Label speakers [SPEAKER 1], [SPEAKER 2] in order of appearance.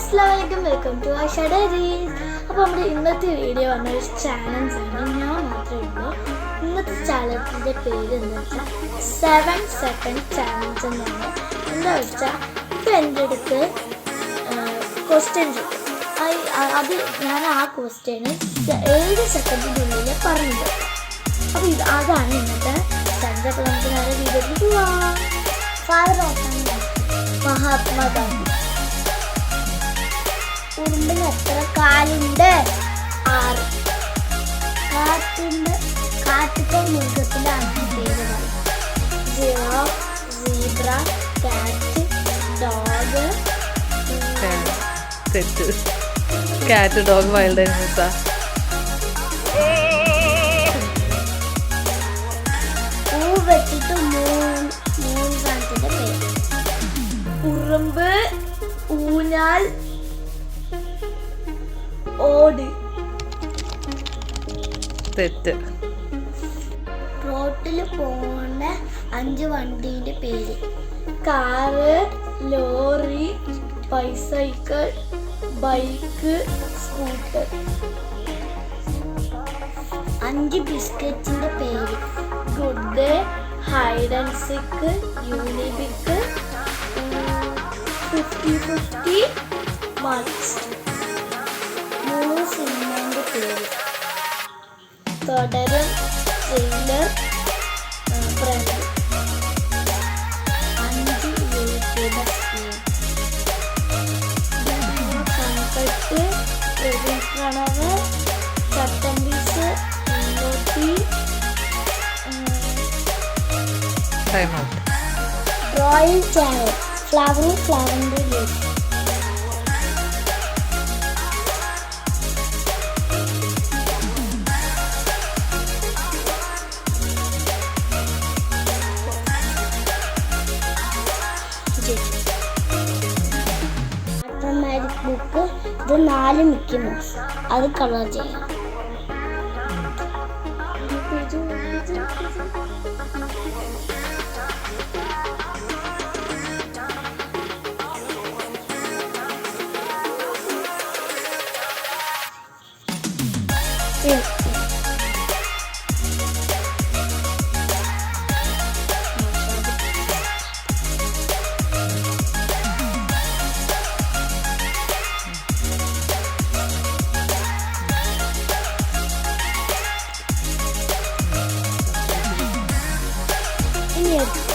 [SPEAKER 1] അസ്ലാമലൈക്കും welcome to ആ ഷഡീസ് അപ്പോൾ നമ്മുടെ ഇന്നത്തെ വീഡിയോ വന്ന ഒരു ചാലഞ്ച് ആണ്. ഞാൻ മാത്രമേ ഉള്ളൂ. ഇന്നത്തെ ചാലഞ്ചിന്റെ പേര് എന്ന് വെച്ചാൽ സെവൻ സെക്കൻഡ് ചാലഞ്ച് എന്നാണ്. എന്താ വെച്ചാൽ ഇപ്പോൾ എന്റെ അടുത്ത് ക്വസ്റ്റ്യൻ അത് ഞാൻ ആ ക്വസ്റ്റ്യന് ഏഴ് സെക്കൻഡിനുള്ളിൽ പറഞ്ഞു അപ്പോൾ ഇത് അതാണ് ഇന്നത്തെ ചന്ദ്രപ്രദേശ ഫാദർ മഹാത്മാഗാന്ധി ഉറുമ്പിന് എത്ര കാലുണ്ട്. ആറ് കാറ്റുണ്ട്. കാട്ടിലെ മൃഗത്തിലാണ് ജിറോ സീബ്ര കാറ്റ് ഡോഗ്
[SPEAKER 2] തെറ്റ്. കാറ്റ് ഡോഗ് വൈൽഡ് ആനിമൽസാ
[SPEAKER 1] പൂ വെച്ചിട്ട് മൂന്ന് മൂന്ന് സാധനത്തിന്റെ പേര്. ഉറുമ്പ് ഊഞ്ഞാൽ ഓട്.
[SPEAKER 2] തെറ്റ്.
[SPEAKER 1] റോട്ടിൽ പോണ അഞ്ച് വണ്ടീന്റെ പേര്. Car lorry bicycle bike scooter. അഞ്ച് ബിസ്ക്കറ്റിന്റെ പേര്. ഗുഡ് ഹൈഡ് ആൻഡ് സിക്ക് യൂണിബിക്ക് ഫിഫ്റ്റി ഫിഫ്റ്റി മച്ച്. മൂന്ന് സിനിമേന്റെ പേര്. തുടരും ത്രില്ലർ ഫ്രണ്ട് അഞ്ച് യൂട്യൂബർ സ്കീം കൺകട്ട് പ്രവീൺ പ്രണവ് മുന്നോട്ടി
[SPEAKER 2] ടൈം ഔട്ട്
[SPEAKER 1] റോയൽ ചാനൽ ഫ്ലവറിംഗ് ഫ്ലവറിന്റെ ലീഗ് ബുക്ക് ഇത് നാല് മിക്കി മൗസ് അത് കളർ ചെയ്യാം ഉം. Kid.